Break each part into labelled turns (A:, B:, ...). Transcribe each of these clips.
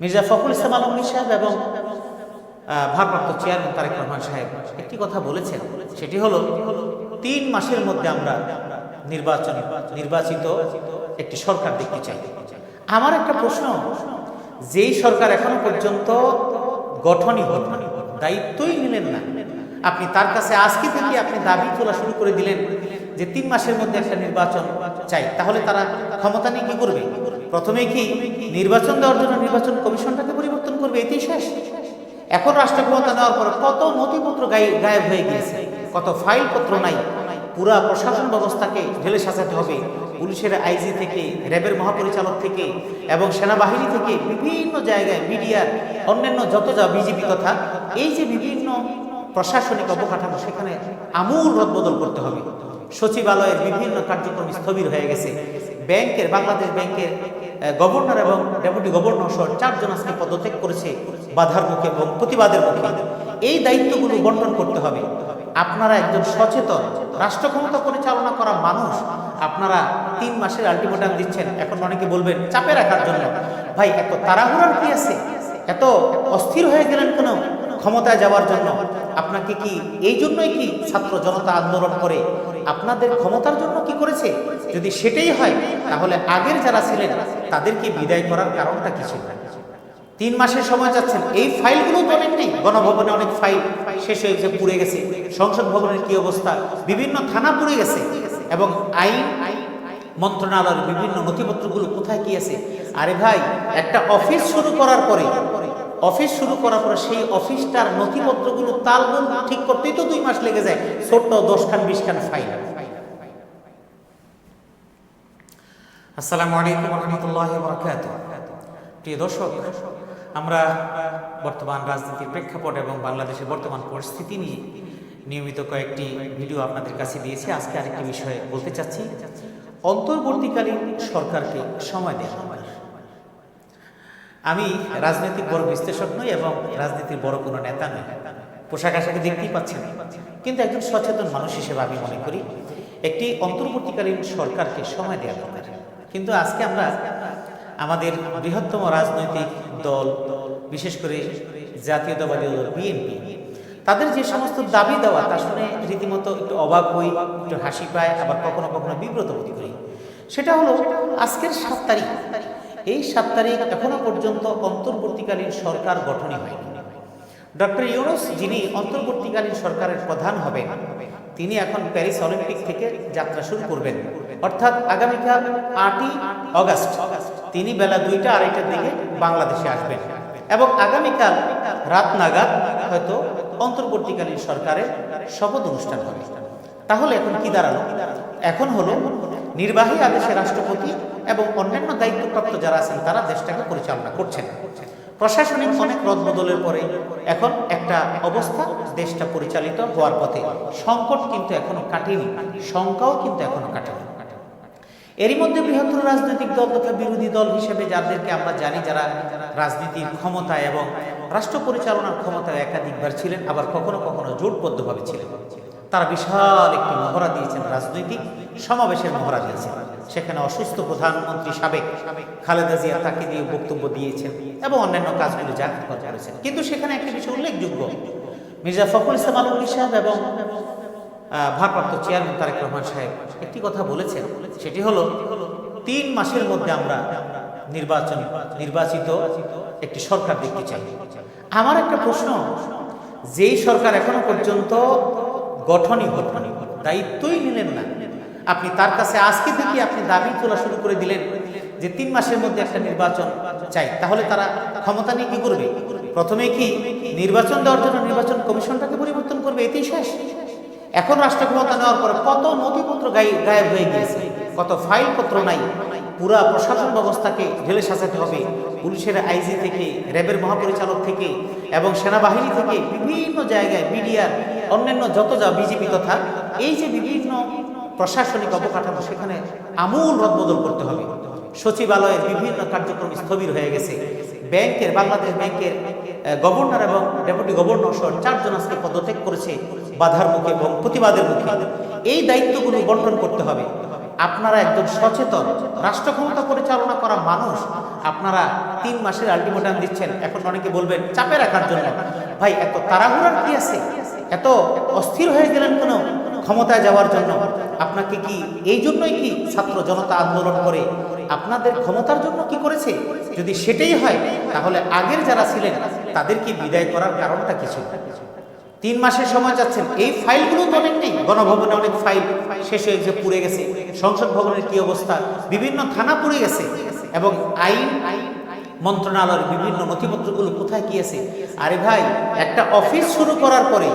A: মির্জা ফখরুল ইসলাম আলমগীর সাহেব এবং ভারপ্রাপ্ত চেয়ারম্যান তারেক রহমান সাহেব একটি কথা বলেছেন। সেটি হলো, তিন মাসের মধ্যে আমরা নির্বাচন, নির্বাচিত একটি সরকার দেখতে চাই। আমার একটা প্রশ্ন, যেই সরকার এখনও পর্যন্ত গঠনই হল দায়িত্বই নিলেন না, আপনি তার কাছে আজকে থেকে আপনি দাবি তোলা শুরু করে দিলেন যে তিন মাসের মধ্যে একটা নির্বাচন চাই, তাহলে তারা ক্ষমতা নিয়ে কি করবে? প্রথমে কি নির্বাচন দেওয়ার জন্য নির্বাচন কমিশনটাকে পরিবর্তন করবে? এতেই শেষ। এখন রাষ্ট্র ক্ষমতা নেওয়ার পর কত নথিপত্র গায়েব হয়ে গিয়েছে? কত ফাইলপত্র নাই? পুরা প্রশাসন ব্যবস্থাকে ঢেলে সাজাতে হবে। পুলিশের আইজি থেকে, র্যাবের মহাপরিচালক থেকে এবং সেনাবাহিনী থেকে বিভিন্ন জায়গায় মিডিয়ার অন্যান্য যত যা বিজেপি কথা এই যে বিভিন্ন প্রশাসনিক অবকাঠামো, সেখানে আমূল রদবদল করতে হবে। সচিবালয়ের বিভিন্ন কার্যক্রম স্থবির হয়ে গেছে। ব্যাংকের বাংলাদেশ ব্যাংকের গভর্নর এবং ডেপুটি গভর্নর সহ চারজন আজকে পদত্যাগ করেছে বাধার মুখে এবং প্রতিবাদের মুখে। এই দায়িত্বগুলো বন্টন করতে হবে। আপনারা একজন সচেতন রাষ্ট্র ক্ষমতা পরিচালনা করা মানুষ, আপনারা তিন মাসের আলটিমেটাম দিচ্ছেন। এখন অনেকে বলবেন, চাপে রাখার জন্য। ভাই, এত তাড়াহুড়ার কি আছে? এত অস্থির হয়ে গেলেন কেন ক্ষমতায় যাওয়ার জন্য? আপনাকে কি এই জন্যই কি ছাত্র জনতা আন্দোলন করে আপনাদের ক্ষমতার জন্য কি করেছে? যদি সেটাই হয়, তাহলে আগের যারা ছিলেন, তাদেরকে বিদায় করার কারণটা কি ছিল? তিন মাসের সময় যাচ্ছেন, এই ফাইলগুলো তো অনেক নেই গণভবনে অনেক ফাইল শেষ হয়ে গেছে, পুড়ে গেছে, সংসদ ভবনের কি অবস্থা, বিভিন্ন থানা পুড়ে গেছে, এবং আইন মন্ত্রণালয়ের বিভিন্ন নথিপত্রগুলো কোথায় কি আছে? আরে ভাই, একটা অফিস শুরু করার পরে অফিস শুরু করার পরে সেই অফিসটার নথিপত্রগুলো তালগুলো ঠিক করতেই তো দুই মাস লেগে যায়। ছোট্ট দশখান, বিশখান ফাইল আসসালামু আলাইকুম রহমতুল্লাহ বরকাত প্রিয় দর্শক, আমরা বর্তমান রাজনীতির প্রেক্ষাপট এবং বাংলাদেশের বর্তমান পরিস্থিতি নিয়ে নিয়মিত কয়েকটি ভিডিও আপনাদের কাছে দিয়েছি। আজকে আরেকটি বিষয়ে বলতে চাচ্ছি। অন্তর্বর্তীকালীন সরকারকে সময় দেওয়া। আমি রাজনৈতিক বড় বিশ্লেষক নই এবং রাজনীতির বড় কোনো নেতা নই। পোশাক আশাকে দেখতেই পাচ্ছেন। কিন্তু একজন সচেতন মানুষ হিসেবে আমি মনে করি একটি অন্তর্বর্তীকালীন সরকারকে সময় দেওয়া দরকার। কিন্তু আজকে আমরা আমাদের বৃহত্তম রাজনৈতিক দল, বিশেষ করে জাতীয়তাবাদী দল বিএনপি, তাদের যে সমস্ত দাবি দেওয়া, তা শুনে রীতিমতো একটু অবাক হই, একটু হাসি পায়, আবার কখনো কখনো বিব্রত বোধ করি। সেটা হলো আজকের সাত তারিখ। এই সাত তারিখ এখনও পর্যন্ত অন্তর্বর্তীকালীন সরকার গঠনই হয়নি। ডক্টর ইউনুস যিনি অন্তর্বর্তীকালীন সরকারের প্রধান হবেন, তিনি এখন প্যারিস অলিম্পিক থেকে যাত্রা শুরু করবেন। অর্থাৎ আগামীকাল আটই অগাস্ট তিনি বেলা দুইটা আড়াইটার দিকে বাংলাদেশে আসবেন এবং আগামীকাল রাত নাগাদ হয়তো অন্তর্বর্তীকালীন সরকারের শপথ অনুষ্ঠান হবে। তাহলে এখন কি দাঁড়াল? এখন হলো নির্বাহী আদেশে রাষ্ট্রপতি এবং অন্যান্য দায়িত্বপ্রাপ্ত যারা আছেন, তারা দেশটাকে পরিচালনা করছেন। প্রশাসনিক অনেক রদবদলের পরে এখন একটা অবস্থা, দেশটা পরিচালিত হওয়ার পথে। সংকট কিন্তু এখনও কাটেনি, শঙ্কাও কিন্তু এখনও কাটেনি। এরই মধ্যে বৃহত্তর রাজনৈতিক দল তথা বিরোধী দল হিসেবে যাদেরকে আমরা জানি যারা রাজনীতির ক্ষমতা এবং রাষ্ট্র পরিচালনার ক্ষমতায় একাধিকবার ছিলেন, আবার কখনো কখনো জোটবদ্ধভাবে ছিলেন। তারা বিশাল একটি মহড়া দিয়েছেন রাজনৈতিক সমাবেশের মহড়া দিয়েছেন সেখানে অসুস্থ প্রধানমন্ত্রী সাবেক খালেদা জিয়া তাকে দিয়ে বক্তব্য দিয়েছেন এবং অন্যান্য কাজগুলি যা করেছেন। কিন্তু সেখানে একটা বিষয় উল্লেখযোগ্য। মির্জা ফখরুল ইসলাম আলমগীর সাহেব এবং ভারপ্রাপ্ত চেয়ারম্যান তারেক রহমান সাহেব একটি কথা বলেছেন। সেটি হলো, তিন মাসের মধ্যে আমরা নির্বাচন, নির্বাচিত একটি সরকার দেখতে চাই। আমার একটা প্রশ্ন, যেই সরকার এখনও পর্যন্ত গঠনই না, দায়িত্বই নিলেন না আপনি তার কাছে আজকে থেকে আপনি দাবি তোলা শুরু করে দিলেন যে তিন মাসের মধ্যে একটা নির্বাচন চাই। তাহলে তারা ক্ষমতা নিয়ে কি করবে? প্রথমে কি নির্বাচন দেওয়ার জন্য নির্বাচন কমিশনটাকে পরিবর্তন করবে? এতেই শেষ। এখন রাষ্ট্র ক্ষমতা নেওয়ার পরে কত নথিপত্র গায়ে- গায়েব হয়ে গিয়েছে, কত ফাইলপত্র নাই, পুরা প্রশাসন ব্যবস্থাকে ঢেলে সাজাতে হবে। পুলিশের আইজি থেকে, র্যাবের মহাপরিচালক থেকে এবং সেনাবাহিনী থেকে বিভিন্ন জায়গায়, মিডিয়ার, অন্যান্য যত যা বিজেপি তথা, এই যে বিভিন্ন প্রশাসনিক অবকাঠামো, সেখানে আমূল রদবদল করতে হবে। সচিবালয়ের বিভিন্ন কার্যক্রম স্থবির হয়ে গেছে। ব্যাংকের, বাংলাদেশ ব্যাংকের গভর্নর এবং ডেপুটি গভর্নর সহ চারজন আজকে পদত্যাগ করেছে বাধার মুখে এবং প্রতিবাদের মুখে। এই দায়িত্বগুলো বন্টন করতে হবে। আপনারা একজন সচেতন রাষ্ট্র ক্ষমতা পরিচালনা করা মানুষ, আপনারা তিন মাসের আলটিমেটাম দিচ্ছেন। এখন অনেকে বলবেন, চাপে রাখার জন্য। ভাই, এত তাড়াহুড়ার কি আছে? এত অস্থির হয়ে গেলেন কেন? ক্ষমতায় যাওয়ার জন্য আপনাকে কি এই জন্যই কি ছাত্র জনতা আন্দোলন করে? আপনাদের ক্ষমতার জন্য কি করেছে? যদি সেটাই হয়, তাহলে আগের যারা ছিলেন তাদেরকে বিদায় করার কারণটা কিছু তিন মাসের সময় যাচ্ছেন, এই ফাইলগুলো তো অনেক নেই। গণভবনে অনেক ফাইল শেষ হয়ে গেছে, পুড়ে গেছে। সংসদ ভবনের কি অবস্থা? বিভিন্ন থানা পুড়ে গেছে। এবং আইন মন্ত্রণালয়ের বিভিন্ন নথিপত্রগুলো কোথায় কি আছে? আরে ভাই, একটা অফিস শুরু করার পরে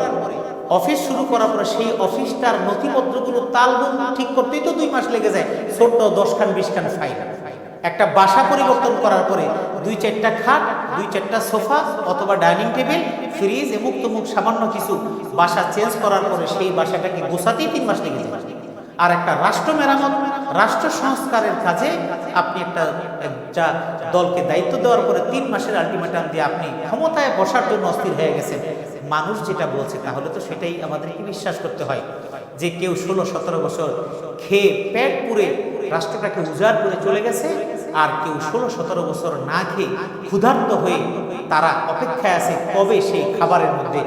A: অফিস শুরু করার পরে সেই অফিসটার নথিপত্রগুলো তালগুলো ঠিক করতেই তো দুই মাস লেগে যায়। ছোট্ট দশখান, বিশখান ফাইল একটা বাসা পরিবর্তন করার পরে দুই চারটা খাট, দুই চারটা সোফা অথবা ডাইনিং টেবিল, ফ্রিজ এমুক তমুক সামান্য কিছু। বাসা চেঞ্জ করার পরে সেই বাসাটাকে গোছাতেই তিন মাস লেগে যায়। আর একটা রাষ্ট্র মেরামত, রাষ্ট্র সংস্কারের কাজে আপনি একটা, যা দলকে দায়িত্ব দেওয়ার পরে তিন মাসের আলটিমেটাম দিয়ে আপনি ক্ষমতায় বসার জন্য অস্থির হয়ে গেছেন। মানুষ যেটা বলছে, তাহলে তো সেটাই আমাদেরকে বিশ্বাস করতে হয় যে কেউ ষোলো, সতেরো বছর খেয়ে পেট পুড়ে রাষ্ট্রটাকে উজাড় করে চলে গেছে আর কেউ ষোলো, সতেরো বছর না খেয়ে ক্ষুধার্ত হয়ে তারা অপেক্ষায় আছে কবে সেই খাবারের মধ্যে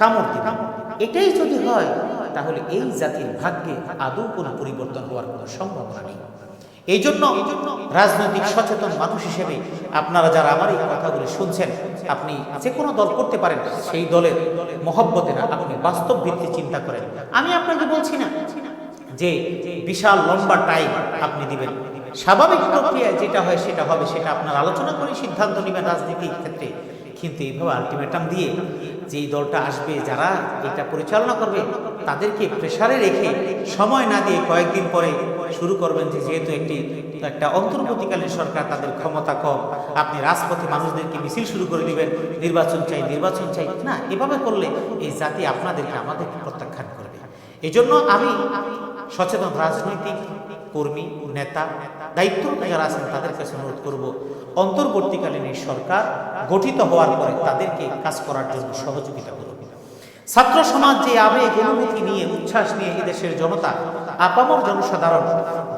A: কামড় দিবে। এটাই যদি হয়, তাহলে এই জাতির ভাগ্যে আদৌ কোনো পরিবর্তন হওয়ার কোনো সম্ভাবনা নেই। এই জন্য রাজনৈতিক সচেতন মানুষ হিসেবে আপনারা যারা আমার এই কথাগুলি শুনছেন, আপনি যে কোনো দল করতে পারেন, সেই দলের মহব্বতে না আপনি বাস্তব ভিত্তি চিন্তা করেন। আমি আপনাকে বলছি না যে বিশাল লম্বা টাইম আপনি দিবেন। স্বাভাবিক প্রক্রিয়ায় যেটা হয় সেটা হবে, সেটা আপনার আলোচনা করে সিদ্ধান্ত নেবেন রাজনীতির ক্ষেত্রে। কিন্তু এইভাবে আলটিমেটাম দিয়ে যেই দলটা আসবে, যারা এটা পরিচালনা করবে, তাদেরকে প্রেসারে রেখে সময় না দিয়ে কয়েকদিন পরে শুরু করবেন যে যেহেতু একটি একটা অন্তর্বর্তীকালীন সরকার, তাদের ক্ষমতা কম, আপনি রাজপথে মানুষদেরকে মিছিল শুরু করে দিবেন, নির্বাচন চাই নির্বাচন চাই, না, এভাবে করলে এই জাতি আপনাদেরকে আমাদেরকে প্রত্যাখ্যান করবে। এই জন্য আমি সচেতন রাজনৈতিক কর্মী, নেতা দায়িত্ব যারা আছেন তাদের কাছে অনুরোধ করব, অন্তর্বর্তীকালীন এই সরকার গঠিত হওয়ার পরে তাদেরকে কাজ করার জন্য সহযোগিতা করুন। ছাত্র সমাজ যে আবেগ, অনুভূতি নিয়ে, উচ্ছ্বাস নিয়ে এদেশের জনতা, আপামর জনসাধারণ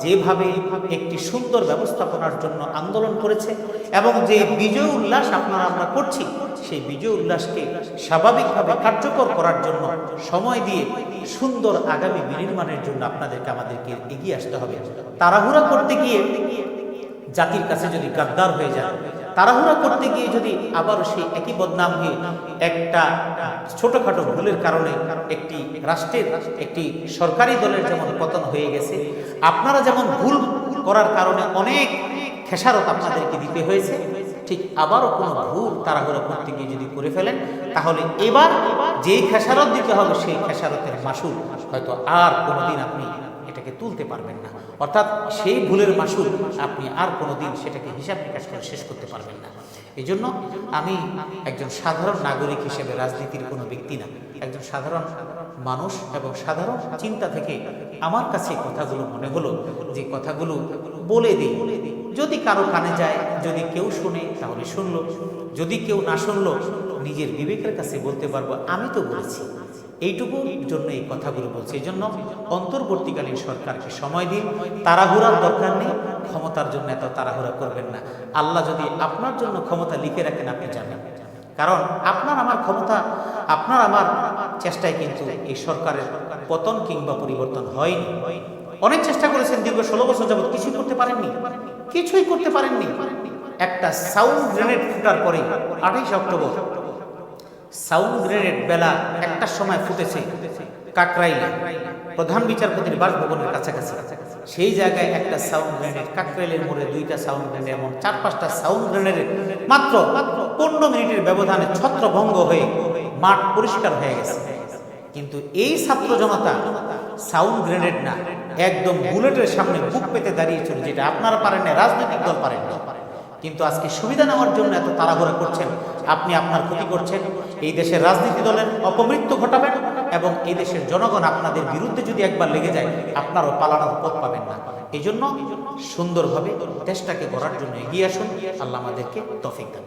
A: যেভাবে একটি সুন্দর ব্যবস্থাপনার জন্য আন্দোলন করেছে এবং যে বিজয় উল্লাস আপনারা আমরা করছি, সেই বিজয় উল্লাসকে স্বাভাবিকভাবে কার্যকর করার জন্য সময় দিয়ে সুন্দর আগামী বিনির্মাণের জন্য আপনাদেরকে আমাদেরকে এগিয়ে আসতে হবে। তাড়াহুড়া করতে গিয়ে জাতির কাছে যদি গাদ্দার হয়ে যায় তাড়াহুড়া করতে গিয়ে যদি আবারও সেই একই বদনাম হয়ে একটা ছোটখাটো ভুলের কারণে একটি রাষ্ট্রের, একটি সরকারি দলের যেমন পতন হয়ে গেছে, আপনারা যেমন ভুল করার কারণে অনেক খেসারত আপনাদেরকে দিতে হয়েছে, ঠিক আবারও কোনো ভুল তাড়াহুড়া করতে গিয়ে যদি করে ফেলেন, তাহলে এবার যেই খেসারত দিতে হবে, সেই খেসারতের মাসুল হয়তো আর কোনোদিন আপনি এটাকে তুলতে পারবেন না। অর্থাৎ সেই ভুলের মাসুল আপনি আর কোনোদিন সেটাকে হিসাব নিকাশ করে শেষ করতে পারবেন না। এই জন্য আমি একজন সাধারণ নাগরিক হিসেবে রাজনীতির কোনো ব্যক্তি না। একজন সাধারণ মানুষ এবং সাধারণ চিন্তা থেকে আমার কাছে কথাগুলো মনে হলো যে কথাগুলো বলে দিই। যদি কারও কানে যায়, যদি কেউ শুনে, তাহলে শুনলো। যদি কেউ না শুনলো, নিজের বিবেকের কাছে বলতে পারব, আমি তো বলেছি। এইটুকুর জন্য এই কথাগুলো বলছি। এই জন্য অন্তর্বর্তীকালীন সরকারকে সময় দিন। তাড়াহুড়ার দরকার নেই। ক্ষমতার জন্য এত তাড়াহুড়া করবেন না। আল্লাহ যদি আপনার জন্য ক্ষমতা লিখে রাখেন, আপনি জানেন। কারণ আপনার আমার ক্ষমতা, আপনার আমার চেষ্টায় কিন্তু এই সরকারের পতন কিংবা পরিবর্তন হয়নি। অনেক চেষ্টা করেছেন, দীর্ঘ ষোলো বছর যাবৎ কিছুই করতে পারেননি। কিছুই করতে পারেননি। একটা সাউন্ড গ্রেনেড ফুটার পরে আঠাইশ অক্টোবর সাউন্ড গ্রেনেড বেলা একটার সময় ফুটেছে কাকরাইলে। প্রধান বিচারপতির বাসভবনের কাছাকাছি। সেই জায়গায় একটা সাউন্ড গ্রেনেড কাকরাইলের মোড়ে দুইটা সাউন্ড গ্রেনেড এবং চার পাঁচটা সাউন্ড গ্রেনেডের মাত্র পনেরো মিনিটের ব্যবধানে ছত্রভঙ্গ হয়ে মাঠ পরিষ্কার হয়ে গেছে। কিন্তু এই ছাত্র জনতা সাউন্ড গ্রেনেড না, একদম বুলেটের সামনে বুক পেতে দাঁড়িয়েছিল যেটা আপনারা পারেন না, রাজনৈতিক দল পারেন না। কিন্তু আজকে সুবিধা নেওয়ার জন্য এত তাড়াহুড়া করছেন আপনি আপনার ক্ষতি করছেন। এই দেশের রাজনীতি দলের অপমৃত্যু ঘটাবেন এবং এই দেশের জনগণ আপনাদের বিরুদ্ধে যদি একবার লেগে যায়, আপনারও পালানোর পথ পাবেন না। এই জন্য সুন্দরভাবে দেশটাকে গড়ার জন্য এগিয়ে আসুন। আল্লাহ আমাদেরকে তফিক দেন